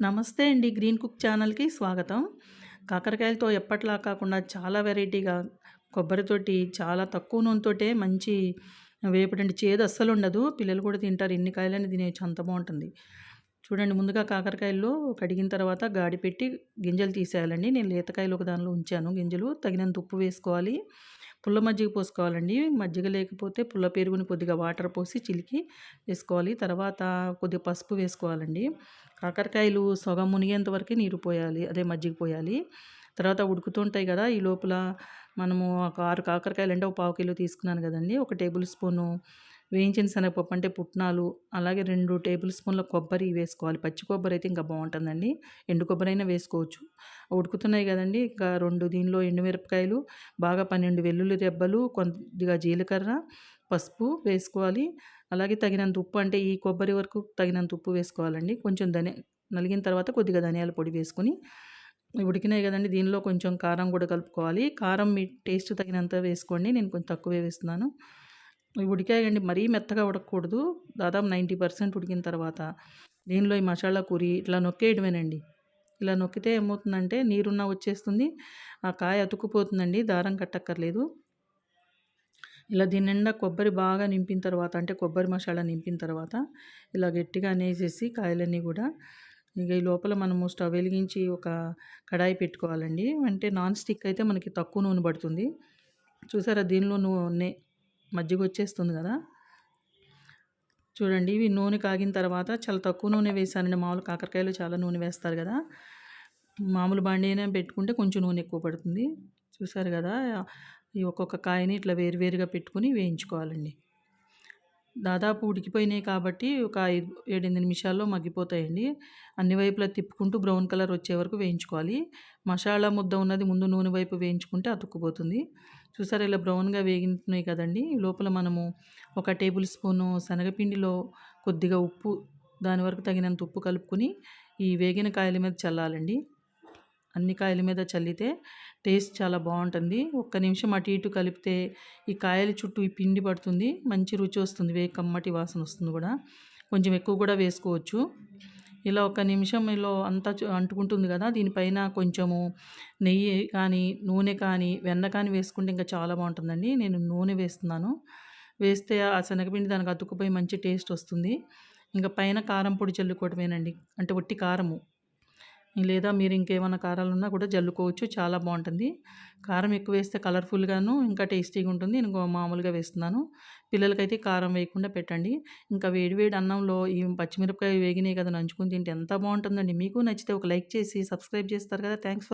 నమస్తే అండి. Green cook ఛానల్‌కి స్వాగతం. కాకరకాయలతో ఎప్పట్లా కాకుండా చాలా వెరైటీగా కొబ్బరితోటి చాలా తక్కువ నూనెతోటే మంచి వేపుడండి. చేదు అస్సలు ఉండదు పిల్లలు కూడా తింటారు. ఎన్ని కాయలని తినేయచ్చు అంత బాగుంటుంది చూడండి ముందుగా కాకరకాయల్లో కడిగిన తర్వాత గాడి పెట్టి గింజలు తీసేయాలండి. నేను లేతకాయలు ఒక దానిలో ఉంచాను గింజలు. తగినంత ఉప్పు వేసుకోవాలి. పుల్ల మజ్జిగ పోసుకోవాలండి. మజ్జిగ లేకపోతే పుల్ల పెరుగుని కొద్దిగా వాటర్ పోసి చిలికి వేసుకోవాలి. తర్వాత కొద్దిగా పసుపు వేసుకోవాలండి. కాకరకాయలు సగం మునిగేంత వరకు నీరు పోయాలి. అదే మజ్జిగ పోయాలి. తర్వాత ఉడుకుతుంటాయి కదా! ఈ లోపల మనము ఒక ఆరు కాకరకాయలు అంటే ఒక పావు కిలో తీసుకున్నాను కదండి ఒక టేబుల్ స్పూను వేయించిన శనగపప్పు అంటే పుట్నాలు, అలాగే రెండు టేబుల్ స్పూన్ల కొబ్బరి వేసుకోవాలి. పచ్చి కొబ్బరి అయితే ఇంకా బాగుంటుందండి ఎండు కొబ్బరి అయినా వేసుకోవచ్చు. ఉడుకుతున్నాయి కదండీ! ఇంకా రెండు దీనిలో ఎండుమిరపకాయలు, బాగా 12 వెల్లుల్లి రెబ్బలు, కొద్దిగా జీలకర్ర, పసుపు వేసుకోవాలి. అలాగే తగినంత ఉప్పు అంటే ఈ కొబ్బరి వరకు తగినంత ఉప్పు వేసుకోవాలండి. కొంచెం ధనియా నలిగిన తర్వాత కొద్దిగా ధనియాల పొడి వేసుకొని ఉడికినాయి కదండి దీనిలో కొంచెం కారం కూడా కలుపుకోవాలి. కారం మీ టేస్ట్ తగినంత వేసుకోండి. నేను కొంచెం తక్కువే వేస్తున్నాను. ఇవి ఉడికాయండి. మరీ మెత్తగా ఉడకకూడదు. దాదాపు 90% ఉడికిన తర్వాత దీనిలో ఈ మసాలా కూరి ఇట్లా నొక్కేయడమేనండి. ఇలా నొక్కితే ఏమవుతుందంటే నీరున్నా వచ్చేస్తుంది. ఆ కాయ అతుక్కుపోతుందండి. దారం కట్టక్కర్లేదు. ఇలా దీని నిండా కొబ్బరి బాగా నింపిన తర్వాత అంటే కొబ్బరి మసాలా నింపిన తర్వాత ఇలా గట్టిగా అనేసేసి కాయలన్నీ కూడా ఇక ఈ లోపల మనము స్టవ్ వెలిగించి ఒక కడాయి పెట్టుకోవాలండి. అంటే నాన్ స్టిక్ అయితే మనకి తక్కువ నూనె పడుతుంది. చూసారా దీనిలో నూనె మజ్జిగ వచ్చేస్తుంది కదా! చూడండి ఇవి నూనె కాగిన తర్వాత చాలా తక్కువ నూనె వేసానండి మామూలు కాకరకాయలు చాలా నూనె వేస్తారు కదా! మామూలు బాండీ అయినా పెట్టుకుంటే కొంచెం నూనె ఎక్కువ పడుతుంది. చూసారు కదా! ఈ ఒక్కొక్క కాయని ఇట్లా వేరు వేరుగా వేయించుకోవాలండి. దాదాపు ఉడికిపోయినాయి కాబట్టి ఒక 5, 7, 8 నిమిషాల్లో మగ్గిపోతాయండి. అన్ని వైపులా తిప్పుకుంటూ బ్రౌన్ కలర్ వచ్చే వరకు వేయించుకోవాలి. మసాలా ముద్ద ఉన్నది ముందు నూనె వైపు వేయించుకుంటే అతుక్కుపోతుంది. చూసారా ఇలా బ్రౌన్‌గా వేగినాయి కదండి లోపల మనము ఒక టేబుల్ స్పూను శనగపిండిలో కొద్దిగా ఉప్పు దాని వరకు తగినంత ఉప్పు కలుపుకొని ఈ వేగిన కాయల మీద చల్లాలండి. అన్ని కాయల మీద చల్లితే టేస్ట్ చాలా బాగుంటుంది ఒక్క నిమిషం అటు ఇటు కలిపితే ఈ కాయల చుట్టూ ఈ పిండి పడుతుంది. మంచి రుచి వస్తుంది. వే కమ్మటి వాసన వస్తుంది కూడా. కొంచెం ఎక్కువ కూడా వేసుకోవచ్చు. ఇలా ఒక నిమిషంలో అంతా చు అంటుకుంటుంది కదా! దీనిపైన కొంచెము నెయ్యి కానీ, నూనె కానీ, వెన్న కానీ వేసుకుంటే ఇంకా చాలా బాగుంటుందండి నేను నూనె వేస్తున్నాను. వేస్తే ఆ శనగపిండి దానికి అతుక్కుపోయి మంచి టేస్ట్ వస్తుంది. ఇంకా పైన కారం పొడి చల్లుకోవటమేనండి అంటే ఒట్టి కారము. లేదా మీరు ఇంకేమన్నా కారాలున్నా కూడా జల్లుకోవచ్చు. చాలా బాగుంటుంది కారం ఎక్కువ వేస్తే కలర్‌ఫుల్‌గాను ఇంకా టేస్టీగా ఉంటుంది. నేను మామూలుగా వేస్తున్నాను. పిల్లలకైతే కారం వేయకుండా పెట్టండి. ఇంకా వేడివేడి అన్నంలో ఈ పచ్చిమిరపకాయ వేగినాయి కదా! నంచుకుని తింటే ఎంత బాగుంటుందండి మీకు నచ్చితే ఒక లైక్ చేసి సబ్స్క్రైబ్ చేస్తారు కదా! థ్యాంక్స్